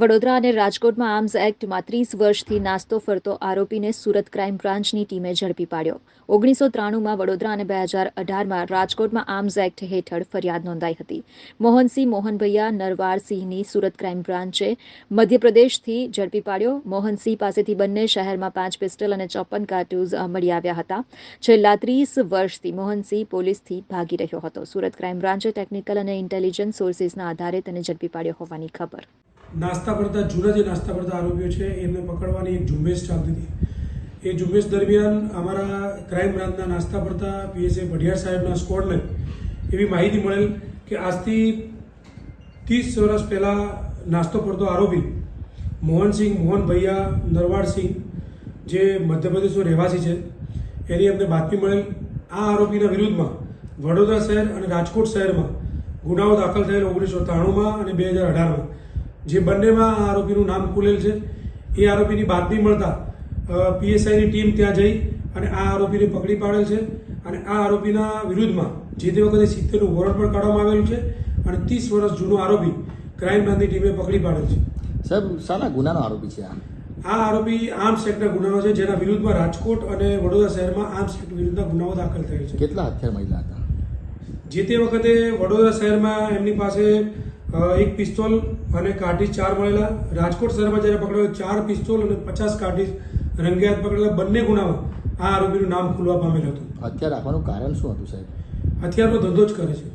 વડોદરા અને રાજકોટમાં આર્મ્સ એક્ટમાં ત્રીસ વર્ષથી નાસ્તો ફરતો આરોપીને સુરત ક્રાઇમ બ્રાન્ચની ટીમે ઝડપી પાડ્યો. ઓગણીસો ત્રાણુંમાં વડોદરા અને બે હજાર અઢારમાં રાજકોટમાં આર્મ્સ એક્ટ હેઠળ ફરિયાદ નોંધાઈ હતી. મોહનસિંહ, મોહનભૈયા નરવારસિંહની સુરત ક્રાઇમ બ્રાન્ચે મધ્યપ્રદેશથી ઝડપી પાડ્યો. મોહનસિંહ પાસેથી બંને શહેરમાં પાંચ પિસ્ટલ અને ચોપન કાર્ટૂઝ મળી આવ્યા હતા. છેલ્લા ત્રીસ વર્ષથી મોહનસિંહ પોલીસથી ભાગી રહ્યો હતો. સુરત ક્રાઇમ બ્રાન્ચે ટેકનિકલ અને ઇન્ટેલિજન્સ સોર્સિસના આધારે તેને ઝડપી પાડ્યો હોવાની ખબર. નાસ્તા પડતા જૂના જે નાસ્તા પડતા આરોપીઓ છે, એમને પકડવાની એક ઝુંબેશ ચાલતી હતી. એ ઝુંબેશ દરમિયાન અમારા ક્રાઇમ બ્રાન્ચના નાસ્તા પડતા પીએસએ ભઢિયાર સાહેબના સ્કોડને એવી માહિતી મળેલ કે આજથી ત્રીસ વર્ષ પહેલાં નાસ્તો પડતો આરોપી મોહનસિંહ, મોહન ભૈયા નરવાડસિંહ જે મધ્યપ્રદેશનો રહેવાસી છે, એની અમને બાતમી મળેલ. આ આરોપીના વિરુદ્ધમાં વડોદરા શહેર અને રાજકોટ શહેરમાં ગુનાઓ દાખલ થયેલ ઓગણીસો ત્રાણુંમાં અને બે હજાર અઢારમાં. જે બંનેમાં આ આરોપીનું નામ ખુલેલ છે. એ આરોપીની બાતમી મળતા પીએસઆઈની ટીમ ત્યાં જઈ અને આ આરોપીને પકડી પાડેલ છે અને આ આરોપીના વિરુદ્ધમાં જે તે વખતે સિત્તેરનું વોરંટ પણ કાઢવામાં આવેલું છે અને ત્રીસ વર્ષ જૂનો આરોપી ક્રાઇમ બ્રાન્ચની ટીમે પકડી પાડેલ છે. સાહેબ સાના ગુનાનો આરોપી છે આ? આ આરોપી આર્મ્સ એક્ટના ગુનાનો છે જેના વિરુદ્ધમાં રાજકોટ અને વડોદરા શહેરમાં આર્મ્સ એક્ટ વિરુદ્ધના ગુનાઓ દાખલ થયેલ છે. કેટલા હથિયાર મહિલા હતા? જે તે વખતે વડોદરા શહેરમાં એમની પાસે એક પિસ્તોલ અને કાર્ટીજ ચાર મળેલા રાજકોટ શહેરમાં જ્યારે પકડેલો ચાર પિસ્તોલ અને પચાસ કાર્ટીજ હાથ પકડેલા બંને ગુનામાં આ આરોપીનું નામ ખુલવા પામેલ હતું. હથિયાર રાખવાનું કારણ શું હતું સાહેબ? હથિયારનો ધંધો જ કરે છે.